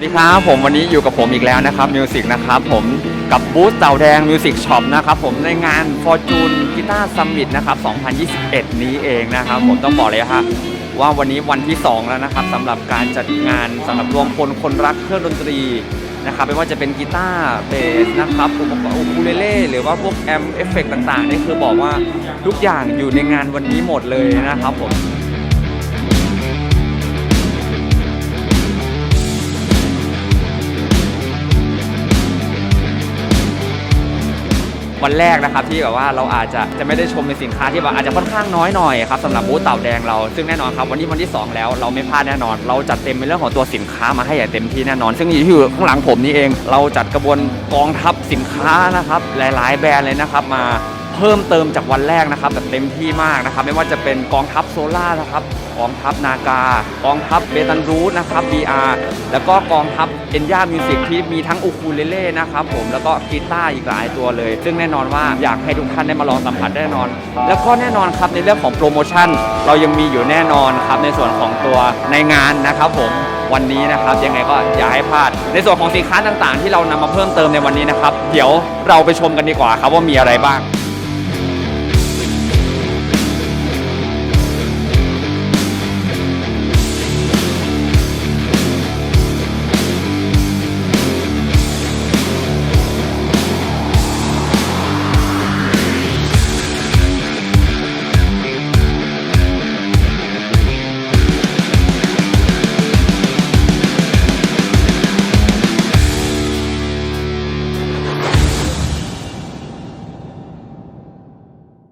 สวัสดีครับผมวันนี้อยู่กับผมอีกแล้วนะครับมิวสิกนะครับผมกับบูธเต่าแดงมิวสิกช็อปนะครับผมในงาน Fortune Guitar Summit นะครับ 2021 นี้เองนะครับ ผมต้องบอกเลยฮะว่าวันนี้วันที่ 2 แล้วนะครับสำหรับการจัดงานสำหรับรวมพลคนรักเครื่องดนตรีนะครับไม่ว่าจะเป็นกีตาร์เบสนะครับอุปกรณ์อูคูเลเล่หรือว่าพวกแอมเอฟเฟกต่างๆนี่คือบอกว่าทุกอย่างอยู่ในงานวันนี้หมดเลยนะครับผม วันแรกนะครับที่แบบว่าเราอาจจะจะไม่ได้ชมในสินค้าที่แบบอาจจะค่อนข้างน้อยหน่อยครับสำหรับบูธเต่าแดงเราซึ่งแน่นอนครับวันนี้วันที่ 2 แล้วเราไม่พลาดแน่นอน เราจัดเต็มในเรื่องของตัวสินค้ามาให้อย่างเต็มที่แน่นอน ซึ่งอยู่ที่ข้างหลังผมนี่เอง เราจัดกระบวนกองทัพสินค้านะครับหลาย ๆ แบรนด์เลยนะครับมา เพิ่มเติมจากวันแรกนะครับแบบเต็มที่มากนะครับ ไม่ว่าจะเป็นกองทัพโซล่านะครับกองทัพนากา กองทัพเบตันรูทนะครับ BR แล้วก็กองทัพเอ็นย่ามิวสิกที่มีทั้งอูคูเลเล่นะครับผมแล้วก็กีตาร์อีกหลายตัวเลย ซึ่งแน่นอนว่าอยากให้ทุกท่านได้มาลองสัมผัสแน่นอน แล้วก็แน่นอนครับในเรื่องของโปรโมชั่น เรายังมีอยู่แน่นอนครับในส่วนของตัวในงานนะครับผมวันนี้นะครับยังไงก็อย่าให้พลาด ในส่วนของสินค้าต่างๆ ที่เรานำมาเพิ่มเติมในวันนี้นะครับ เดี๋ยวเราไปชมกันดีกว่าครับว่ามีอะไรบ้าง